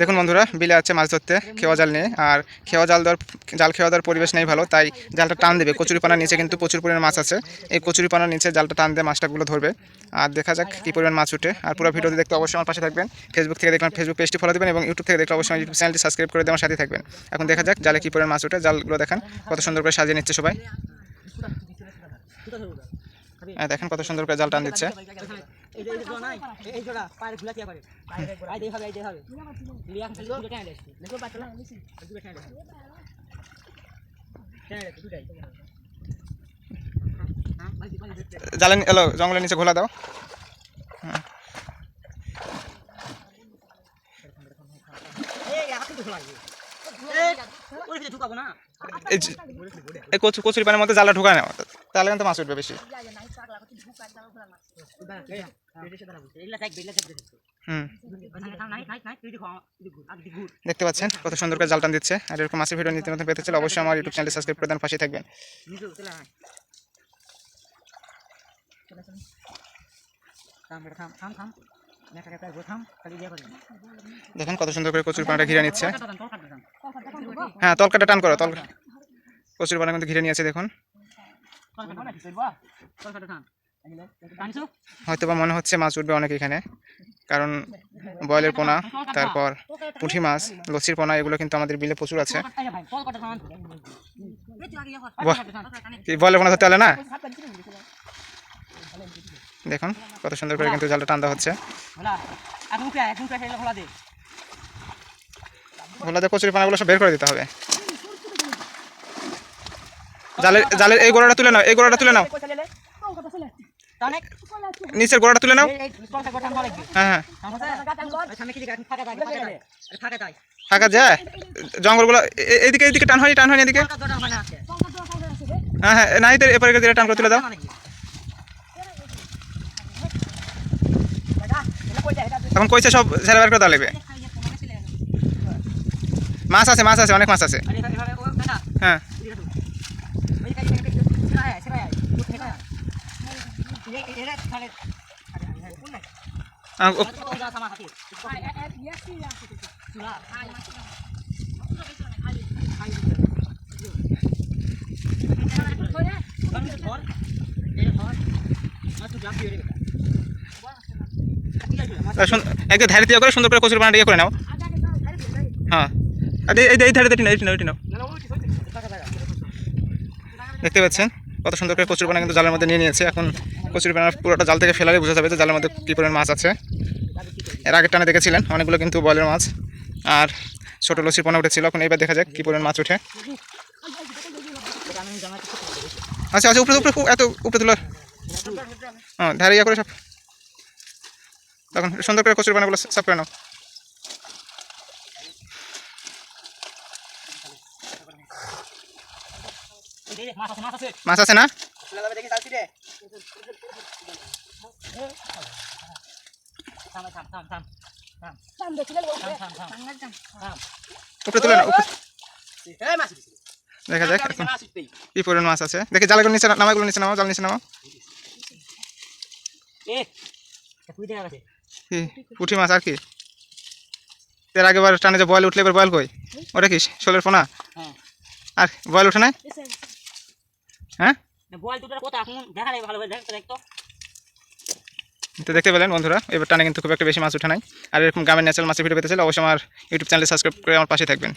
দেখুন বন্ধুরা, বিলে আছে মাছ ধরতে, খেওয়া জাল নেই আর খেওয়া জাল দেওয়ার জাল খেওয়া দেওয়ার পরিবেশ নেই ভালো, তাই জালটা টান দেবে। কচুরিপানার নিচে কিন্তু প্রচুর পরিমাণ মাছ আছে। এই কচুরিপানার নিচে জালটা টান দিয়ে মাছটাগুলো ধরবে। আর দেখা যাক কী পরিমাণ মাছ উঠে। আর পুরো ভিডিওতে দেখতে অবশ্যই আমার পাশে থাকবেন। ফেসবুক থেকে দেখলাম ফেসবুক পেজটি ফলো দেবেন এবং ইউটিউব থেকে দেখলে অবশ্যই ইউটিউব চ্যানেলটি সাবস্ক্রাইব করে আমার সাথে থাকবেন। এখন দেখা যাক জালে কী পরিমাণ মাছ উঠে। জালগুলো দেখেন, কত সুন্দর করে সাজিয়ে নিচ্ছে সবাই। হ্যাঁ দেখেন কত সুন্দর করে জাল টান দিচ্ছে। এই যে এই জোড়া নাই, এই- জোড়া, পায়ের করে? আই হবে, আই হবে। লিয়া খালি দুটো। দেখো পাতলা? দুটো এলো জঙ্গলের নিচে ঘোলা দাও এই, না। কচুরি পানির মধ্যে জালটা ঢুকায় নেওয়া তাহলে কিন্তু মাছ উঠবে বেশি। দেখতে পাচ্ছেন কত সুন্দর করে জাল টান দিচ্ছে আর এরকম মাছের ভিডিও নিতে মতো পেতে চাইলে অবশ্যই আমার ইউটিউব চ্যানেল সাবস্ক্রাইব করে দেন পাশে থাকবেন চলে। দেখেন কত সুন্দর করে কচুর পানাটা ঘিরে নিচ্ছে তলকাটা তলকাটা। হ্যাঁ তলকাটা টান করো তল কচুর পানা কিন্তু ঘিরে নিয়েছে দেখুন তলকাটা নাকি চলবো? তলকাটা টান। টানছো? হয়তো বা মনে হচ্ছে মাছ উঠবে অনেক এখানে। কারণ বয়েলের পোনা তারপর পুঁটি মাছ লসির পোনা এগুলো কিন্তু আমাদের বিলে প্রচুর আছে। বয়েলের পোনা ধরতে হলে না? দেখুন কত সুন্দর করে কিন্তু জালটা টান দেওয়া হচ্ছে। ভোলা, এখন উঠে আয়, এখন উঠে আয়, ভোলা দে। গোলাতে কচুরি পানাগুলো সব বের করে দিতে হবে। জালের জালের এই গোড়াটা তুলে নাও এই গোড়াটা তুলে নাও। নিচের গোড়াটা তুলে নাও। হ্যাঁ হ্যাঁ। ফাঁকা যায় জঙ্গলগুলো এইদিকে এইদিকে টান হয়নি টান হয়নি এদিকে? হয়। হ্যাঁ নাই তো এরপরে দিকে টান করে তুলে দাও। এখন কইছে সব ছেড়ে বের করে দেওয়া লাগবে। মাছ আছে মাছ আছে অনেক মাছ আছে। হ্যাঁ এদিকে ঢুক। এদিকে, এদিকে, এদিকে, সেরা আয়, সেরা আয়। উঠ, সেরা আয়। এই- এই- এরা খালে- আরে, আরে, আরে, কোন নাই? আহ, ও- ও, ও, যা, সামা হাতে। ধর, দিয়ে করে সুন্দর করে কচুরি পানাটা ইয়ে করে নাও। হ্যাঁ। এই- ধারে। দেখতে পাচ্ছেন? কত সুন্দর করে কচুরি পানা কিন্তু জালের মধ্যে নিয়ে নিয়েছে। এখন কচুরি পানা পুরোটা জাল থেকে ফেলালে বোঝা যাবে যে জালের মধ্যে কী পরিমাণ মাছ আছে। এর আগের টানে দেখেছিলেন, অনেকগুলো কিন্তু বয়লের মাছ। আর ছোটো লসির পোনা উঠেছিল, এখন এইবার দেখা যাক কী পরিমাণ মাছ দিয়েছি। আচ্ছা আচ্ছা উপরে উপরে এত উপরে তোলার হ্যাঁ ধারে ইয়ে করে সব। তখন সুন্দর করে কচুরি পানাগুলো সাফ করে নাও। মাছ আছে, না? দেখা যাক মাছ পরিমাণ মাছ আছে। দেখি জালগুলো নিচে নামাগুলো নিচে নামাও জাল নিচে নামাও। কি? পুঁটি মাছ আর কি? এর আগেবার টানে যে বয়েল উঠলে এবার বয়েল কই? ওটা কি? শোলের হ্যাঁ। আর বয়েল ওঠে নাই? হ্যাঁ? বল দুটোর কথা এখন দেখা ভালো করে দেখ তো তো। তো দেখতে পেলেন বন্ধুরা এবার টানে কিন্তু খুব একটা বেশি মাছ উঠে নাই। আর এরকম গ্রামের ন্যাচারাল মাছের ভিডিও পেতে চাইলে অবশ্যই আমার ইউটিউব চ্যানেলে সাবস্ক্রাইব করে আমার পাশে থাকবেন।